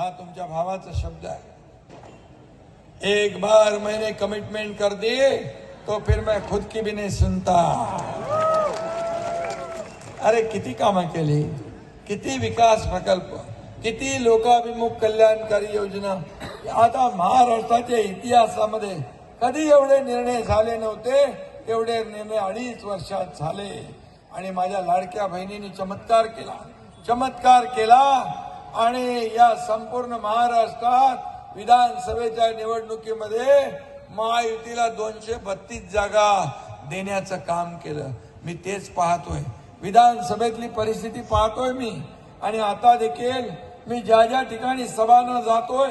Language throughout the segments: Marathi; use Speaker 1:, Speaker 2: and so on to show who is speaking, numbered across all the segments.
Speaker 1: हा तुमच्या भावाचा शब्द आहे. एक बार मैंने कमिटमेंट कर दिए तो फिर मैं खुद की भी नहीं सुनता. अरे किती कामं केली. किती विकास प्रकल्प. किती लोकाभिमुख कल्याणकारी योजना. आता महाराष्ट्राच्या इतिहासामध्ये कधी एवढे निर्णय झाले नव्हते? एवढे निर्णय अडीच वर्षात झाले. आणि माझ्या लाडक्या बहिणीने चमत्कार केला. चमत्कार केला. आणि या संपूर्ण महाराष्ट्रात विधानसभेच्या निवडणुकीमध्ये महायुतीला दोनशे बत्तीस जागा देण्याचं काम केलं. मी तेच पाहतोय. विधानसभेतली परिस्थिती पाहतोय मी. आणि आता देखील मी ज्या ज्या ठिकाणी सभांना जातोय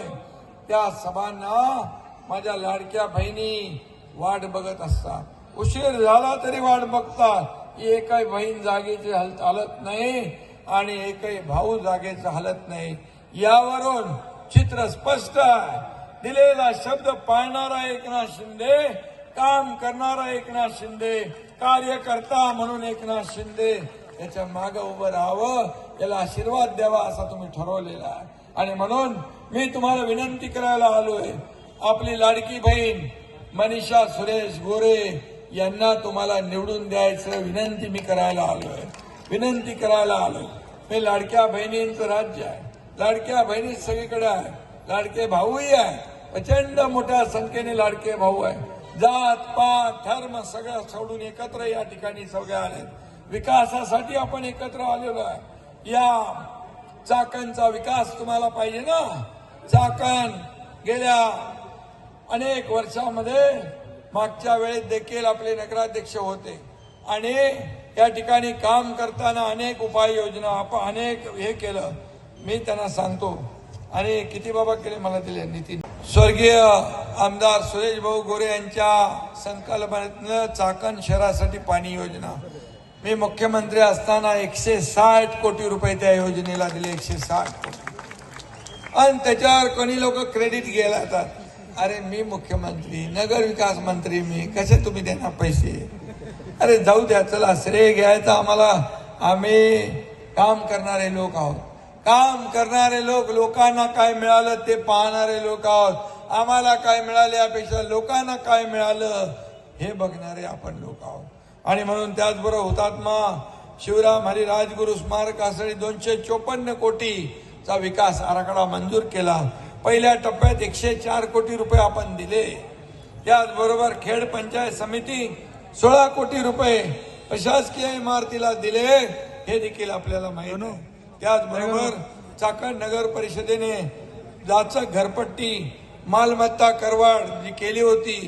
Speaker 1: त्या सभांना माझ्या लाडक्या बहिणी वाट बघत असतात. उशीर झाला तरी वाट बघतात. एकही बहीण जागेची हल नाही. आणि एकही भाऊ जागेचं हालत नाही. यावरून चित्र स्पष्ट आहे. दिलेला शब्द पाळणारा एकनाथ शिंदे काम करणारा एकनाथ शिंदे कार्यकर्ता म्हणून एकनाथ शिंदे याच्या माग उभं राहावं याला आशीर्वाद द्यावा असा तुम्ही ठरवलेला आहे. आणि म्हणून मी तुम्हाला विनंती करायला आलोय. आपली लाडकी बहीण मनीषा सुरेश गोरे यांना तुम्हाला निवडून द्यायचं विनंती मी करायला आलोय. विनंती करायला आलो मी लाडक्या बहिणींचं राज्य आहे. लाडक्या बहिणी सगळीकडे आहे. लाडके भाऊही आहे. प्रचंड मोठ्या संख्येने लाडके भाऊ आहे. जात पात धर्म सगळं सोडून एकत्र या ठिकाणी सगळे आले विकासासाठी आपण एकत्र आलेलो आहे. या चाकणचा विकास तुम्हाला पाहिजे ना? चाकण गेल्या अनेक वर्षामध्ये मागच्या वेळेत देखील आपले नगराध्यक्ष होते. आणि या ठिकाणी काम करताना अनेक उपाययोजना आपण अनेक हे केलं. मी त्यांना सांगतो. आणि किती बाबा केले मला दिले नितीन. स्वर्गीय आमदार सुरेश भाऊ गोरे यांच्या संकल्पनेतनं चाकण शहरासाठी पाणी योजना. मी मुख्यमंत्री असताना एकशे साठ कोटी रुपये त्या योजनेला दिले एकशे साठ कोटी. आणि त्याच्यावर कोणी लोक क्रेडिट घ्यायला येतात अरे मी मुख्यमंत्री नगर विकास मंत्री मी कसे तुम्ही देणार पैसे? अरे जाऊ द्या चला श्रेय घ्यायचं आम्हाला. आम्ही काम करणारे लोक आहोत. काम करणारे लोक लोकांना काय मिळालं ते पाहणारे लोक आहोत. आम्हाला काय मिळाले यापेक्षा लोकांना काय मिळालं हे बघणारे आपण लोक आहोत. आणि म्हणून त्याचबरोबर हुतात्मा शिवराम हरी राजगुरु स्मारकासाठी दोनशे चोपन्न कोटीचा विकास आराखडा मंजूर केला. पहिल्या टप्प्यात एकशे चार कोटी रुपये आपण दिले. त्याचबरोबर खेड पंचायत समिती सोळा कोटी रुपये प्रशासकीय इमारतीला दिले हे देखील आपल्याला माहीत आहे. त्याचबरोबर चाकण नगर परिषदेने जाचक घरपट्टी मालमत्ता करवाढ जी केली होती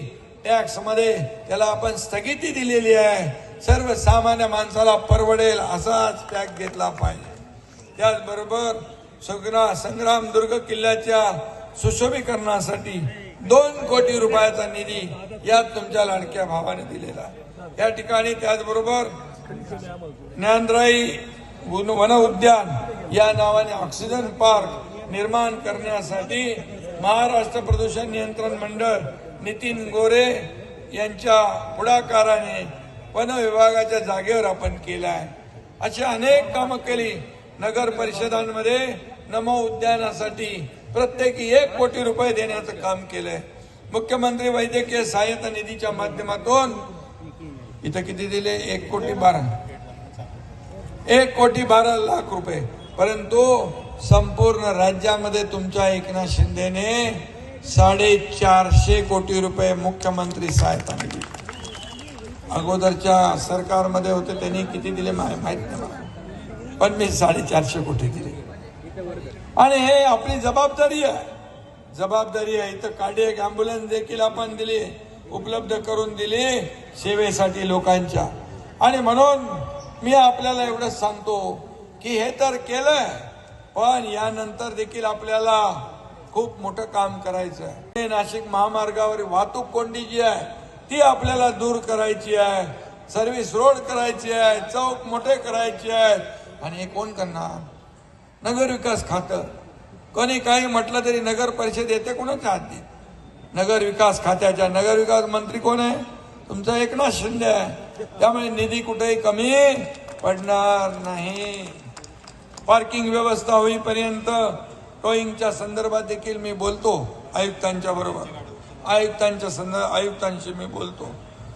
Speaker 1: टॅक्समध्ये त्याला आपण स्थगिती दिलेली आहे. सर्वसामान्य माणसाला परवडेल असाच टॅक्स घेतला पाहिजे. त्याचबरोबर सगळा संग्राम दुर्ग किल्ल्याच्या सुशोभीकरणासाठी दोन कोटी रुपयाचा निधी यात तुमच्या लाडक्या भावाने दिलेला. या ठिकाणी त्याचबरोबर ज्ञानराई वन उद्यान या नावाने ऑक्सिजन पार्क निर्माण करण्यासाठी महाराष्ट्र प्रदूषण नियंत्रण मंडळ नितीन गोरे यांच्या पुढाकाराने वन विभागाच्या जागेवर आपण केलं आहे अशी अनेक कामं केली. नगर परिषदांमध्ये नमो उद्यानासाठी प्रत्येकी एक कोटी रुपये देण्याचं काम केलंय. मुख्यमंत्री वैद्यकीय सहाय्यता निधीच्या माध्यमातून इथं किती दिले? एक कोटी बारा. एक कोटी बारा लाख रुपये. परंतु संपूर्ण राज्यामध्ये तुमच्या एकनाथ शिंदेने साडेचारशे कोटी रुपये मुख्यमंत्री सहायता निधी. अगोदरच्या सरकारमध्ये होते त्यांनी किती दिले माहीत नाही पण मी साडेचारशे कोटी दिले. आणि हे आपली जबाबदारी आहे. जबाबदारी आहे. इथं कार्डियक अँब्युलन्स देखील आपण दिली उपलब्ध करून दिली सेवेसाठी लोकांच्या. आणि म्हणून मी आपल्याला एवढंच सांगतो की हे तर केलंय पण यानंतर देखील आपल्याला खूप मोठं काम करायचं आहे. नाशिक महामार्गावर वाहतूक कोंडी जी आहे ती आपल्याला दूर करायची आहे. सर्व्हिस रोड करायची आहे चौक मोठे करायचे आहेत. आणि हे कोण करणार? नगर विकास खातं. कोणी काही म्हटलं तरी नगर परिषद येते कोणाच्या हाती? नगर विकास खात्याच्या नगरविकास मंत्री कोण आहे? तुमचा एकनाथ शिंदे आहे. त्यामुळे निधी कुठेही कमी पडणार नाही. पार्किंग व्यवस्था होईपर्यंत टोईंगच्या संदर्भात देखील मी बोलतो आयुक्तांच्या बरोबर. आयुक्तांच्या संदर्भ आयुक्तांशी मी बोलतो.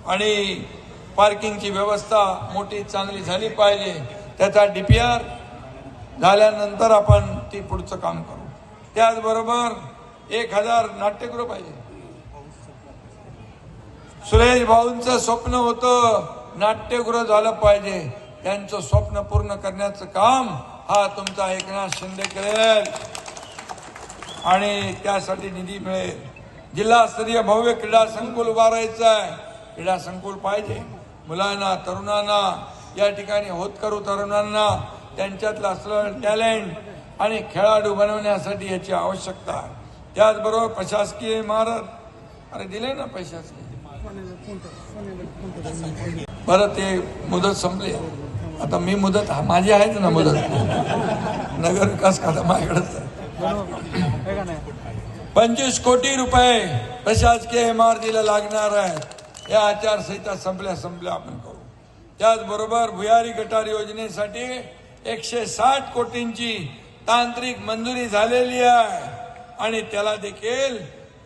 Speaker 1: आणि पार्किंगची व्यवस्था मोठी चांगली झाली पाहिजे. त्याचा डी पी आर झाल्यानंतर आपण ती पुढचं काम करू. त्याचबरोबर एक हजार नाट्यगृह पाहिजे. सुरेश भाऊंचं स्वप्न होतं नाट्यगृह झालं पाहिजे. त्यांचं स्वप्न पूर्ण करण्याचं काम हा तुमचा एकनाथ शिंदे करेल. आणि त्यासाठी निधी मिळेल. जिल्हास्तरीय भव्य क्रीडा संकुल उभारायचं आहे क्रीडा संकुल पाहिजे. मुलांना तरुणांना या ठिकाणी होतकरू तरुणांना त्यांच्यातलं असलेलं टॅलेंट आणि खेळाडू बनवण्यासाठी याची आवश्यकता आहे. त्याचबरोबर प्रशासकीय इमारत. अरे दिले ना प्रशासकीय बरं ते मुदत संपली. आता मी मुदत माझी आहेच ना मुदत. नगर विकास खाता माझ्याकडेच आहे. पंचवीस कोटी रुपये प्रशासकीय इमारतीला लागणार आहेत. या आचारसंहिता संपल्या संपल्या आपण करू. त्याचबरोबर भुयारी गटार योजनेसाठी एकशे साठ कोटींची तांत्रिक मंजुरी झालेली आहे. आणि त्याला देखील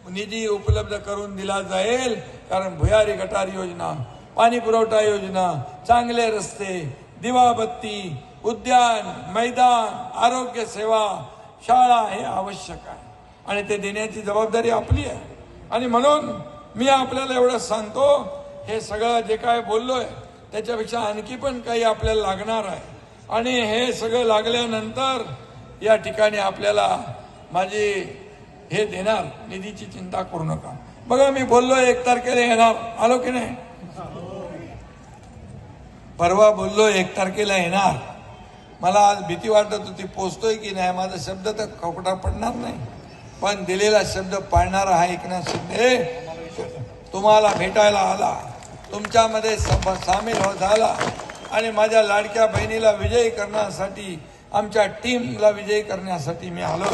Speaker 1: निधी उपलब्ध करून दिला जाईल कारण भुयारी गटार योजना पाणी पुरवठा योजना चांगले रस्ते दिवाबत्ती उद्यान मैदान आरोग्य सेवा शाळा हे आवश्यक आहे. आणि ते देण्याची जबाबदारी आपली आहे. आणि म्हणून मी आपल्याला एवढं सांगतो हे सगळं जे काय बोललोय त्याच्यापेक्षा आणखी पण काही आपल्याला लागणार आहे. आणि हे सगळं लागल्यानंतर या ठिकाणी आपल्याला माझी हे देणार निधीची चिंता करू नका. बघा मी बोललो एक तारखेला येणार. आलो की नाही? परवा बोललो एक तारखेला येणार. मला आज भीती वाटत होती पोचतोय की नाही? माझा शब्द तर खोकटा पडणार नाही. पण दिलेला शब्द पाळणारा हा एकनाथ शिंदे. तुम्हाला भेटायला आला. तुमच्यामध्ये सामील हो झाला. आणि माझ्या लाडक्या बहिणीला विजयी करण्यासाठी आमच्या टीमला विजयी करण्यासाठी मी आलो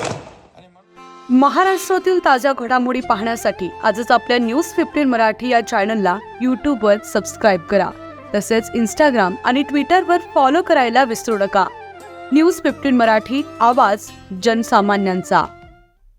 Speaker 2: महाराष्ट्रातील ताज्या घडामोडी पाहण्यासाठी आजच आपल्या न्यूज फिफ्टीन मराठी या चॅनलला यूट्यूबवर सबस्क्राईब करा. तसेच इंस्टाग्राम आणि ट्विटरवर फॉलो करायला विसरू नका. न्यूज फिफ्टीन मराठी आवाज जनसामान्यांचा.